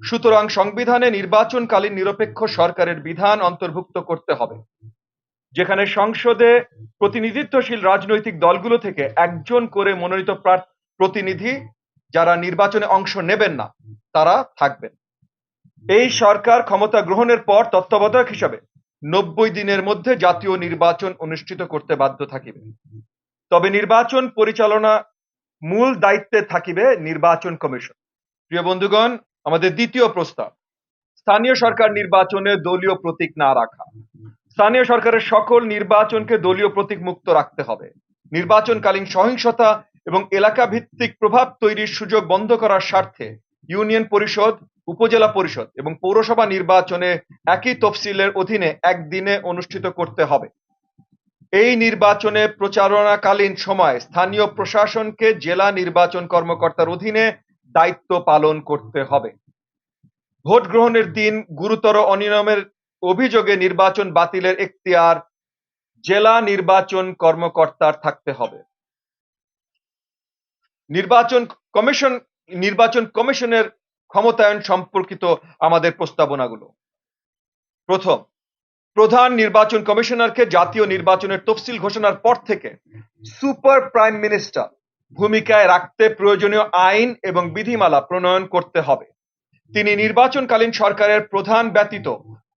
সুতরাং সংবিধানে নির্বাচনকালীন নিরপেক্ষ সরকারের বিধান অন্তর্ভুক্ত করতে হবে, যেখানে সংসদে প্রতিনিধিত্বশীল রাজনৈতিক দলগুলো থেকে একজন করে মনোনীত প্রতিনিধি যারা নির্বাচনে অংশ নেবেন না, তারা থাকবেন। এই সরকার ক্ষমতা গ্রহণের পর তত্ত্বাবধায়ক হিসাবে নব্বই দিনের মধ্যে জাতীয় নির্বাচন অনুষ্ঠিত করতে বাধ্য থাকিবে। তবে নির্বাচন পরিচালনা মূল দায়িত্বে থাকিবে নির্বাচন কমিশন। প্রিয় বন্ধুগণ আমাদের দ্বিতীয় প্রস্তাব, স্থানীয় সরকার নির্বাচনে দলীয় প্রতীক না রাখা। স্থানীয় সরকারের সকল নির্বাচনকে দলীয় প্রতীক মুক্ত রাখতে হবে। নির্বাচনকালীন সহিংসতা এবং এলাকা ভিত্তিক প্রভাব তৈরির সুযোগ বন্ধ করার স্বার্থে ইউনিয়ন পরিষদ, উপজেলা পরিষদ এবং পৌরসভা নির্বাচনে একই তফসিলের অধীনে একদিনে অনুষ্ঠিত করতে হবে। এই নির্বাচনে প্রচারণাকালীন সময় স্থানীয় প্রশাসনকে জেলা নির্বাচন কর্মকর্তার অধীনে দায়িত্ব পালন করতে হবে। ভোট গ্রহণের দিন গুরুতর অনিয়মের অভিযোগে নির্বাচন বাতিলের এখতিয়ার জেলা নির্বাচন কর্মকর্তার থাকতে হবে। নির্বাচন কমিশন, নির্বাচন কমিশনের ক্ষমতায়ন সম্পর্কিত আমাদের প্রস্তাবনাগুলো। প্রথম, প্রধান নির্বাচন কমিশনারকে জাতীয় নির্বাচনের তফসিল ঘোষণার পর থেকে সুপার প্রাইম মিনিস্টার ভূমিকায় রাখতে প্রয়োজনীয় আইন এবং বিধিমালা প্রণয়ন করতে হবে। তিনি নির্বাচনকালীন সরকারের প্রধান ব্যতীত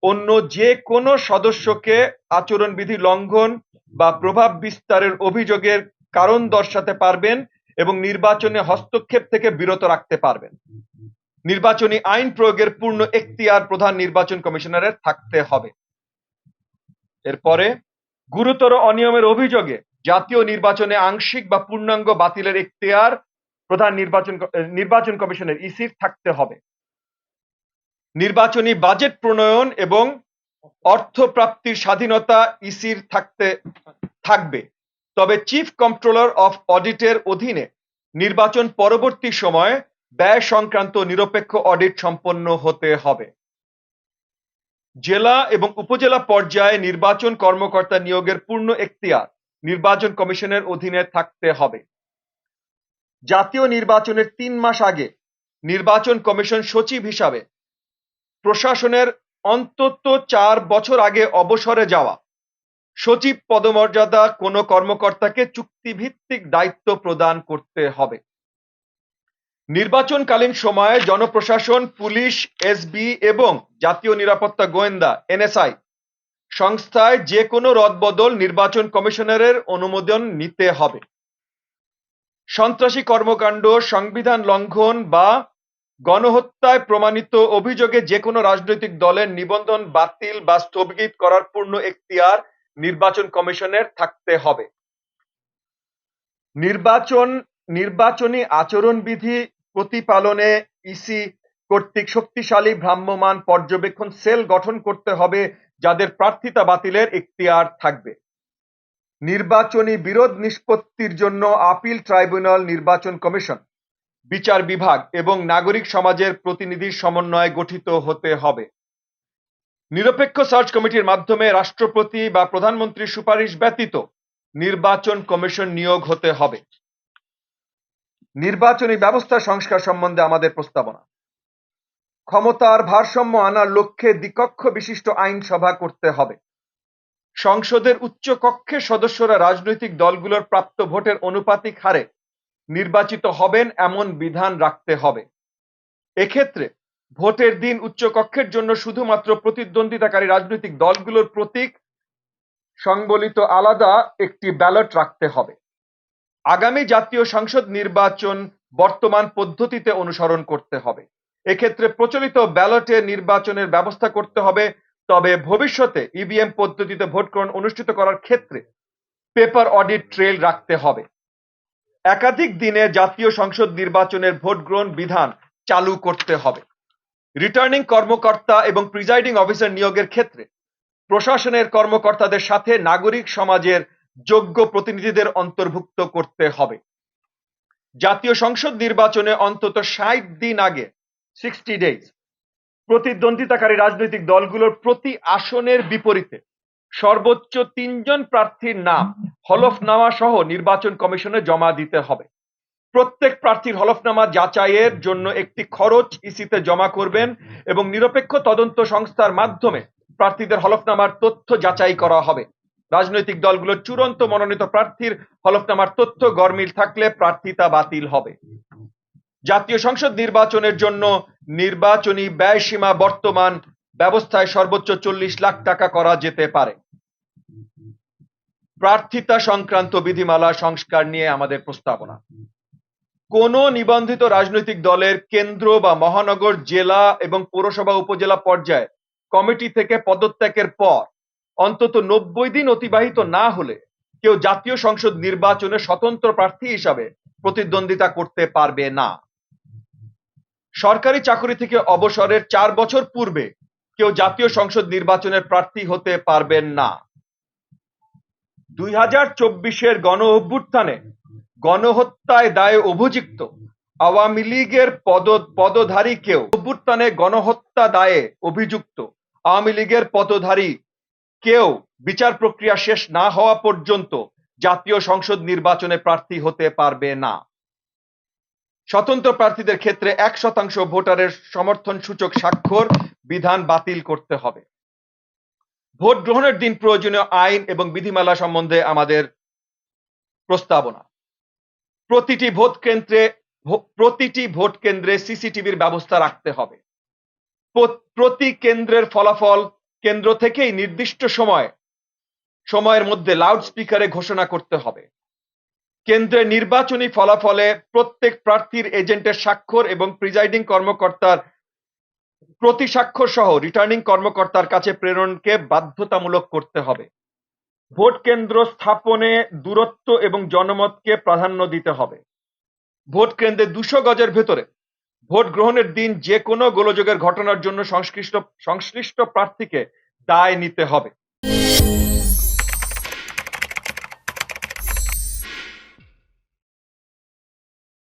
অন্য যে কোনো সদস্যকে আচরণবিধি লঙ্ঘন বা প্রভাব বিস্তারের অভিযোগের কারণ দর্শাতে পারবেন এবং নির্বাচনে হস্তক্ষেপ থেকে বিরত রাখতে পারবেন। নির্বাচনী আইন প্রয়োগের পূর্ণ এখতিয়ার প্রধান নির্বাচন কমিশনারের থাকতে হবে। এরপরে গুরুতর অনিয়মের অভিযোগে জাতীয় নির্বাচনে আংশিক বা পূর্ণাঙ্গ বাতিলের এখতিয়ার প্রধান নির্বাচন নির্বাচন কমিশনের ইসির থাকতে হবে। নির্বাচনী বাজেট প্রণয়ন এবং অর্থ প্রাপ্তির স্বাধীনতা ইসির থাকতে, থাকবে। তবে চিফ কন্ট্রোলার অফ অডিটের অধীনে নির্বাচন পরবর্তী সময়ে ব্যয় সংক্রান্ত নিরপেক্ষ অডিট সম্পন্ন হতে হবে। জেলা এবং উপজেলা পর্যায়ে নির্বাচন কর্মকর্তা নিয়োগের পূর্ণ এখতিয়ার নির্বাচন কমিশনের অধীনে থাকতে হবে। জাতীয় নির্বাচনের তিন মাস আগে নির্বাচন কমিশন সচিব হিসাবে প্রশাসনের অন্তত চার বছর আগে অবসরে যাওয়া সচিব পদমর্যাদা কোনো কর্মকর্তাকে চুক্তিভিত্তিক দায়িত্ব প্রদান করতে হবে। নির্বাচনকালীন সময়ে জনপ্রশাসন, পুলিশ, এসবি এবং জাতীয় নিরাপত্তা গোয়েন্দা, এনএসআই সংস্থায় যে কোনো রদবদল নির্বাচন কমিশনারের অনুমোদন নিতে হবে। সন্ত্রাসী কর্মকাণ্ড, সংবিধান লঙ্ঘন বা গণহত্যায় প্রমাণিত অভিযোগে যে কোনো রাজনৈতিক দলের নিবন্ধন বাতিল বা স্থগিত করার পূর্ণ এখতিয়ার নির্বাচন কমিশনের থাকতে হবে। নির্বাচন, নির্বাচনী আচরণবিধি প্রতিপালনে ইসি কর্তৃক শক্তিশালী, ভ্রাম্যমাণ পর্যবেক্ষণ সেল গঠন করতে হবে যাদের প্রার্থিতা বাতিলের এখতিয়ার থাকবে। নির্বাচনী বিরোধ নিষ্পত্তির জন্য আপিল ট্রাইব্যুনাল, নির্বাচন কমিশন, বিচার বিভাগ এবং নাগরিক সমাজের প্রতিনিধির সমন্বয়ে গঠিত হতে হবে। নিরপেক্ষ সার্চ কমিটির মাধ্যমে রাষ্ট্রপতি বা প্রধানমন্ত্রীর সুপারিশ ব্যতীত নির্বাচন কমিশন নিয়োগ হতে হবে। নির্বাচনী ব্যবস্থা সংস্কার সম্বন্ধে আমাদের প্রস্তাবনা। ক্ষমতার ভারসাম্য আনার লক্ষ্যে দ্বিকক্ষ বিশিষ্ট আইনসভা করতে হবে। সংসদের উচ্চ কক্ষের সদস্যরা রাজনৈতিক দলগুলোর প্রাপ্ত ভোটের অনুপাতিক হারে নির্বাচিত হবেন এমন বিধান রাখতে হবে। এক্ষেত্রে ভোটের দিন উচ্চ কক্ষের জন্য শুধুমাত্র প্রতিদ্বন্দ্বিতাকারী রাজনৈতিক দলগুলোর প্রতীক সংবলিত আলাদা একটি ব্যালট রাখতে হবে। আগামী জাতীয় সংসদ নির্বাচন বর্তমান পদ্ধতিতে অনুসরণ করতে হবে। এক্ষেত্রে প্রচলিত ব্যালটে নির্বাচনের ব্যবস্থা করতে হবে, তবে ভবিষ্যতে ইভিএম পদ্ধতিতে ভোট গ্রহণ অনুষ্ঠিত করার ক্ষেত্রে পেপার অডিট ট্রেল রাখতে হবে। একাধিক দিনে জাতীয় সংসদ নির্বাচনের ভোট গ্রহণ বিধান চালু করতে হবে। রিটার্নিং কর্মকর্তা এবং প্রিজাইডিং অফিসার নিয়োগের ক্ষেত্রে প্রশাসনের কর্মকর্তাদের সাথে নাগরিক সমাজের যোগ্য প্রতিনিধিদের অন্তর্ভুক্ত করতে হবে। জাতীয় সংসদ নির্বাচনে অন্তত ষাট দিন আগে সিক্সটি ডেজ প্রতিদ্বন্দ্বিতাকারী রাজনৈতিক দলগুলোর প্রতি আসনের বিপরীতে সর্বোচ্চ তিনজন প্রার্থীর নাম হলফনামা সহ নির্বাচন কমিশনে জমা দিতে হবে। প্রত্যেক প্রার্থীর হলফনামা যাচাইয়ের জন্য একটি খরচ ইসিতে জমা করবেন এবং নিরপেক্ষ তদন্ত সংস্থার মাধ্যমে প্রার্থীদের হলফনামার তথ্য যাচাই করা হবে। রাজনৈতিক দলগুলোর চূড়ান্ত মনোনীত প্রার্থীর হলফনামার তথ্য গরমিল থাকলে প্রার্থিতা বাতিল হবে। জাতীয় সংসদ নির্বাচনের জন্য নির্বাচনী ব্যয়সীমা বর্তমান ব্যবস্থায় সর্বোচ্চ চল্লিশ লাখ টাকা করা যেতে পারে। প্রার্থিতা সংক্রান্ত বিধিমালা সংস্কার নিয়ে আমাদের প্রস্তাবনা। কোন নিবন্ধিত রাজনৈতিক দলের কেন্দ্র বা মহানগর, জেলা এবং পৌরসভা উপজেলা পর্যায়ে কমিটি থেকে পদত্যাগের পর অন্তত নব্বই দিন অতিবাহিত না হলে কেউ জাতীয় সংসদ নির্বাচনে স্বতন্ত্র প্রার্থী হিসাবে প্রতিদ্বন্দ্বিতা করতে পারবে না। সরকারি চাকরি থেকে অবসরের চার বছর পূর্বে কেউ জাতীয় সংসদ নির্বাচনের প্রার্থী হতে পারবেন না। দুই হাজার চব্বিশের গণ অভ্যুত্থানে গণহত্যায় দায়ে অভিযুক্ত আওয়ামী লীগের পদ, পদধারী কেউ অভ্যুত্থানে গণহত্যা দায়ে অভিযুক্ত আওয়ামী লীগের পদধারী কেউ বিচার প্রক্রিয়া শেষ না হওয়া পর্যন্ত জাতীয় সংসদ নির্বাচনে প্রার্থী হতে পারবে না। স্বতন্ত্র প্রার্থীদের ক্ষেত্রে এক শতাংশ ভোটারের সমর্থন সূচক স্বাক্ষর বিধান বাতিল করতে হবে। ভোট গ্রহণের দিন প্রয়োজনীয় আইন এবং বিধিমালা সম্বন্ধে আমাদের প্রস্তাবনা। প্রতিটি ভোট কেন্দ্রে প্রতিটি ভোট কেন্দ্রে সিসিটিভির ব্যবস্থা রাখতে হবে। প্রতি কেন্দ্রের ফলাফল কেন্দ্র থেকেই নির্দিষ্ট সময়, সময়ের মধ্যে লাউড স্পিকারে ঘোষণা করতে হবে। কেন্দ্রের নির্বাচনী ফলাফলে প্রত্যেক প্রার্থীর এজেন্টের স্বাক্ষর এবং প্রিজাইডিং কর্মকর্তার প্রতি স্বাক্ষর সহ রিটার্নিং কর্মকর্তার কাছে প্রেরণকে বাধ্যতামূলক করতে হবে। ভোট কেন্দ্র স্থাপনে দূরত্ব এবং জনমতকে প্রাধান্য দিতে হবে। ভোট কেন্দ্রে দুশো গজের ভেতরে ভোট গ্রহণের দিন যে কোনো গোলযোগের ঘটনার জন্য সংশ্লিষ্ট সংশ্লিষ্ট প্রার্থীকে দায় নিতে হবে।